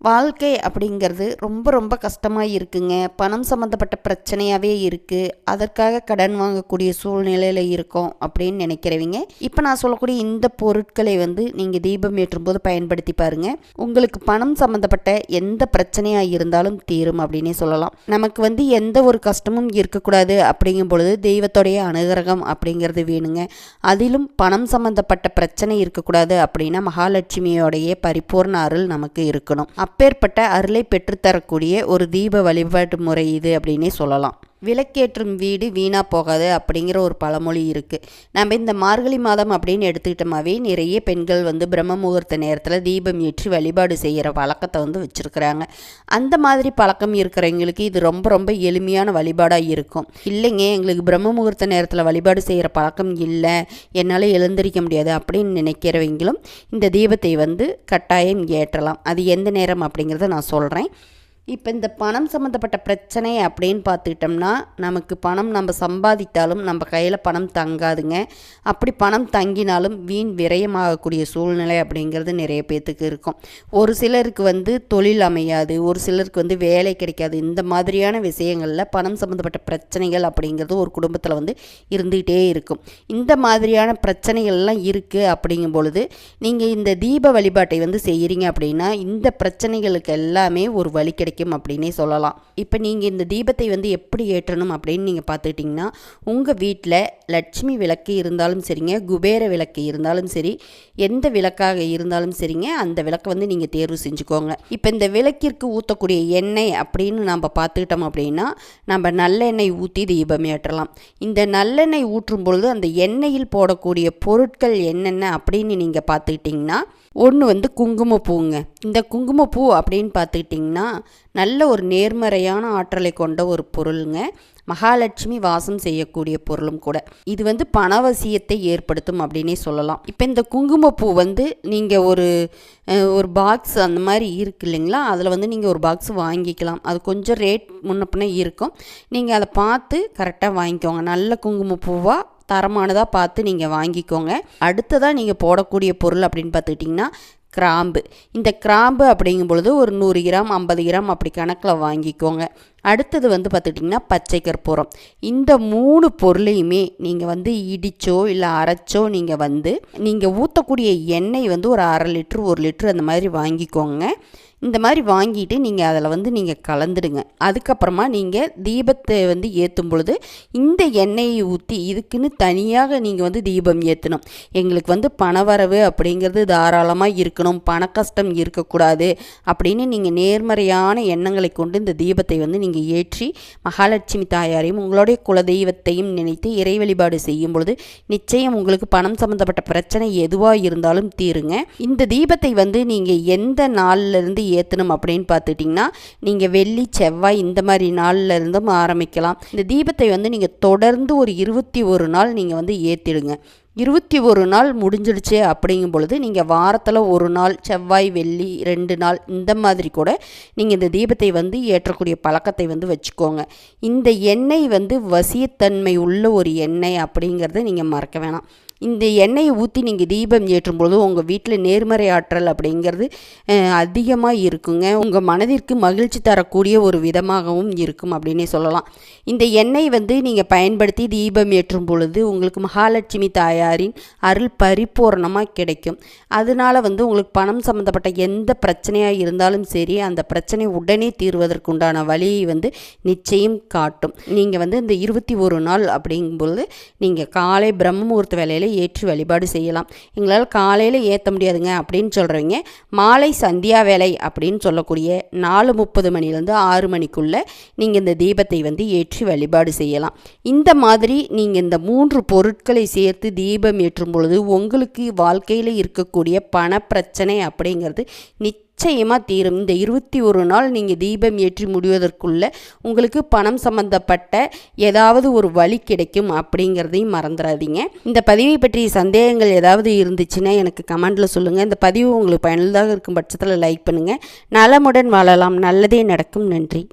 வாழ்க்கை அப்படிங்கிறது ரொம்ப ரொம்ப கஷ்டமாக இருக்குங்க. பணம் சம்மந்தப்பட்ட பிரச்சனையாகவே இருக்குது அதற்காக கடன் வாங்கக்கூடிய சூழ்நிலையில் இருக்கோம் அப்படின்னு நினைக்கிறவங்க. இப்போ நான் சொல்லக்கூடிய இந்த பொருட்களை வந்து நீங்கள் தீபம் ஏற்றும் போது பயன்படுத்தி பாருங்கள் உங்களுக்கு பணம் சம்மந்தப்பட்ட எந்த பிரச்சனையாக இருந்தாலும் தீரும் அப்படின்னே சொல்லலாம். நமக்கு வந்து எந்த ஒரு கஷ்டமும் இருக்கக்கூடாது அப்படிங்கும் பொழுது தெய்வத்தோடைய அனுகிரகம் அப்படிங்கிறது வேணுங்க. அதிலும் பணம் சம்மந்தப்பட்ட பிரச்சனை இருக்கக்கூடாது அப்படின்னா மகாலட்சுமியோடைய பரிபூர்ண அருள் நமக்கு இருக்கணும். அப்பேற்பட்ட அருளை பெற்றுத்தரக்கூடிய ஒரு தீப வழிபாட்டு முறை இது அப்படின்னே சொல்லலாம். விளக்கேற்றும் வீடு வீணாக போகாது அப்படிங்கிற ஒரு பழமொழி இருக்குது நம்ம இந்த மார்கழி மாதம் அப்படின்னு எடுத்துக்கிட்டோமாவே நிறைய பெண்கள் வந்து பிரம்ம முகூர்த்த நேரத்தில் தீபம் ஏற்றி வழிபாடு செய்கிற பழக்கத்தை வந்து வச்சுருக்குறாங்க. அந்த மாதிரி பழக்கம் இருக்கிறவங்களுக்கு இது ரொம்ப ரொம்ப எளிமையான வழிபாடாக இருக்கும். இல்லைங்க எங்களுக்கு பிரம்ம முகூர்த்த நேரத்தில் வழிபாடு செய்கிற பழக்கம் இல்லை என்னால் எழுந்திரிக்க முடியாது அப்படின்னு நினைக்கிறவங்களும் இந்த தீபத்தை வந்து கட்டாயம் ஏற்றலாம். அது எந்த நேரம் அப்படிங்கிறத நான் சொல்கிறேன் இப்போ இந்த பணம் சம்மந்தப்பட்ட பிரச்சனை அப்படின்னு பார்த்துக்கிட்டோம்னா நமக்கு பணம் நம்ம சம்பாதித்தாலும் நம்ம கையில் பணம் தங்காதுங்க. அப்படி பணம் தங்கினாலும் வீண் விரயமாகக்கூடிய சூழ்நிலை அப்படிங்கிறது நிறைய பேர்த்துக்கு இருக்கும். ஒரு சிலருக்கு வந்து தொழில் அமையாது ஒரு சிலருக்கு வந்து வேலை கிடைக்காது. இந்த மாதிரியான விஷயங்களில் பணம் சம்மந்தப்பட்ட பிரச்சனைகள் அப்படிங்கிறது ஒரு குடும்பத்தில் வந்து இருந்துகிட்டே இருக்கும். இந்த மாதிரியான பிரச்சனைகள்லாம் இருக்குது அப்படிங்கும் பொழுது நீங்கள் இந்த தீப வழிபாட்டை வந்து செய்கிறீங்க அப்படின்னா இந்த பிரச்சனைகளுக்கு எல்லாமே ஒரு வழி கிடைக்கும். கிடைக்கும் அப்படின்னே சொல்லலாம். இப்போ நீங்கள் இந்த தீபத்தை வந்து எப்படி ஏற்றணும் அப்படின்னு நீங்கள் பார்த்துக்கிட்டிங்கன்னா உங்கள் வீட்டில் லட்சுமி விளக்கு இருந்தாலும் சரிங்க குபேர விளக்கு இருந்தாலும் சரி எந்த விளக்காக இருந்தாலும் சரிங்க அந்த விளக்கை வந்து நீங்கள் தேர்வு செஞ்சுக்கோங்க. இப்போ இந்த விளக்கிற்கு ஊற்றக்கூடிய எண்ணெய் அப்படின்னு நம்ம பார்த்துக்கிட்டோம் அப்படின்னா நம்ம நல்லெண்ணெய் ஊற்றி தீபம் ஏற்றலாம். இந்த நல்லெண்ணெய் ஊற்றும் பொழுது அந்த எண்ணெயில் போடக்கூடிய பொருட்கள் என்னென்ன அப்படின்னு நீங்கள் பார்த்துக்கிட்டிங்கன்னா ஒன்று வந்து குங்குமப்பூங்க. இந்த குங்குமப்பூ அப்படின்னு பார்த்துக்கிட்டிங்கன்னா நல்ல ஒரு நேர்மறையான ஆற்றலை கொண்ட ஒரு பொருளுங்க. மகாலட்சுமி வாசம் செய்யக்கூடிய பொருளும் கூட. இது வந்து பணவசியத்தை ஏற்படுத்தும் அப்படின்னே சொல்லலாம். இப்போ இந்த குங்குமப்பூ வந்து நீங்கள் ஒரு ஒரு பாக்ஸ் அந்த மாதிரி இருக்கு இல்லைங்களா? அதில் வந்து நீங்கள் ஒரு பாக்ஸ் வாங்கிக்கலாம். அது கொஞ்சம் ரேட் முன்ன இருக்கும். நீங்கள் அதை பார்த்து கரெக்டாக வாங்கிக்கோங்க. நல்ல குங்குமப்பூவாக தரமானதாக பார்த்து நீங்கள் வாங்கிக்கோங்க. அடுத்ததாக நீங்கள் போடக்கூடிய பொருள் அப்படின்னு பார்த்துக்கிட்டிங்கன்னா கிராம்பு. இந்த கிராம்பு அப்படிங்கும் பொழுது ஒரு நூறு கிராம் ஐம்பது கிராம் அப்படி கணக்கில் வாங்கிக்கோங்க. அடுத்தது வந்து பார்த்துக்கிட்டிங்கன்னா பச்சை கற்பூரம். இந்த மூணு பொருளையுமே நீங்கள் வந்து இடித்தோ இல்லை அரைச்சோ நீங்கள் வந்து நீங்கள் ஊற்றக்கூடிய எண்ணெய் வந்து ஒரு அரை லிட்ரு ஒரு லிட்ரு அந்த மாதிரி வாங்கிக்கோங்க. இந்த மாதிரி வாங்கிட்டு நீங்கள் அதில் வந்து நீங்கள் கலந்துடுங்க. அதுக்கப்புறமா நீங்கள் தீபத்தை வந்து ஏற்றும் பொழுது இந்த எண்ணெயை ஊற்றி இதுக்குன்னு தனியாக நீங்கள் வந்து தீபம் ஏற்றணும் எங்களுக்கு வந்து பணவரவு அப்படிங்கிறது தாராளமாக இருக்கணும். பண கஷ்டம் இருக்கக்கூடாது அப்படின்னு நீங்கள் நேர்மறையான எண்ணங்களை கொண்டு இந்த தீபத்தை வந்து நீங்கள் ஏற்றி மகாலட்சுமி தாயாரையும் உங்களுடைய குலதெய்வத்தையும் நினைத்து இறை வழிபாடு செய்யும் பொழுது நிச்சயம் உங்களுக்கு பணம் சம்மந்தப்பட்ட பிரச்சனை எதுவாக இருந்தாலும் தீருங்க. இந்த தீபத்தை வந்து நீங்கள் எந்த நாள்லேருந்து ஏற்றணும் அப்படின்னு பார்த்துட்டிங்கன்னா நீங்கள் வெள்ளி செவ்வாய் இந்த மாதிரி நாளில் இருந்தும் ஆரம்பிக்கலாம். இந்த தீபத்தை வந்து நீங்கள் தொடர்ந்து ஒரு இருபத்தி ஒரு நாள் நீங்கள் வந்து ஏற்றிடுங்க இருபத்தி ஒரு நாள் முடிஞ்சிடுச்சு அப்படிங்கும் பொழுது நீங்கள் வாரத்தில் ஒரு நாள் செவ்வாய் வெள்ளி ரெண்டு நாள் இந்த மாதிரி கூட நீங்கள் இந்த தீபத்தை வந்து ஏற்றக்கூடிய பழக்கத்தை வந்து வச்சுக்கோங்க. இந்த எண்ணெய் வந்து வசியத்தன்மை உள்ள ஒரு எண்ணெய் அப்படிங்கிறத நீங்கள் மறக்க வேணாம். இந்த எண்ணெயை ஊற்றி நீங்கள் தீபம் ஏற்றும் பொழுது உங்கள் வீட்டில் நேர்மறை ஆற்றல் அப்படிங்கிறது அதிகமாக இருக்குங்க. உங்கள் மனதிற்கு மகிழ்ச்சி தரக்கூடிய ஒரு விதமாகவும் இருக்கும் அப்படின்னே சொல்லலாம். இந்த எண்ணெய் வந்து நீங்கள் பயன்படுத்தி தீபம் ஏற்றும் பொழுது உங்களுக்கு மகாலட்சுமி தாயாரின் அருள் பரிபூர்ணமாக கிடைக்கும். அதனால் வந்து உங்களுக்கு பணம் சம்மந்தப்பட்ட எந்த பிரச்சனையாக இருந்தாலும் சரி அந்த பிரச்சனை உடனே தீர்வதற்குண்டான வழியை வந்து நிச்சயம் காட்டும். நீங்கள் வந்து இந்த இருபத்தி ஒரு நாள் அப்படிங்கும்பொழுது நீங்கள் காலை பிரம்ம முகூர்த்த வேலையில் ஏற்றி வழிபாடு செய்யலாம். எங்களால் காலையில் ஏற்ற முடியாதுங்க அப்படின்னு சொல்கிறவங்க மாலை சந்தியா வேலை அப்படின்னு சொல்லக்கூடிய நாலு முப்பது மணிலேருந்து ஆறு மணிக்குள்ளே நீங்கள் இந்த தீபத்தை வந்து ஏற்றி வழிபாடு செய்யலாம். இந்த மாதிரி நீங்கள் இந்த மூன்று பொருட்களை சேர்த்து தீபம் ஏற்றும் பொழுது உங்களுக்கு வாழ்க்கையில் இருக்கக்கூடிய பண பிரச்சனை அப்படிங்கிறது நிச்சயம் நிச்சயமாக தீரும். இந்த இருபத்தி ஒரு நாள் நீங்கள் தீபம் ஏற்றி முடிவதற்குள்ள உங்களுக்கு பணம் சம்மந்தப்பட்ட ஏதாவது ஒரு வழி கிடைக்கும் அப்படிங்கிறதையும் மறந்துடாதீங்க இந்த பதிவை பற்றிய சந்தேகங்கள் ஏதாவது இருந்துச்சுன்னா எனக்கு கமெண்டில் சொல்லுங்கள் இந்த பதிவு உங்களுக்கு பயனுள்ளதாக இருக்கும் பட்சத்தில் லைக் பண்ணுங்கள் நலமுடன் வாழலாம். நல்லதே நடக்கும். நன்றி.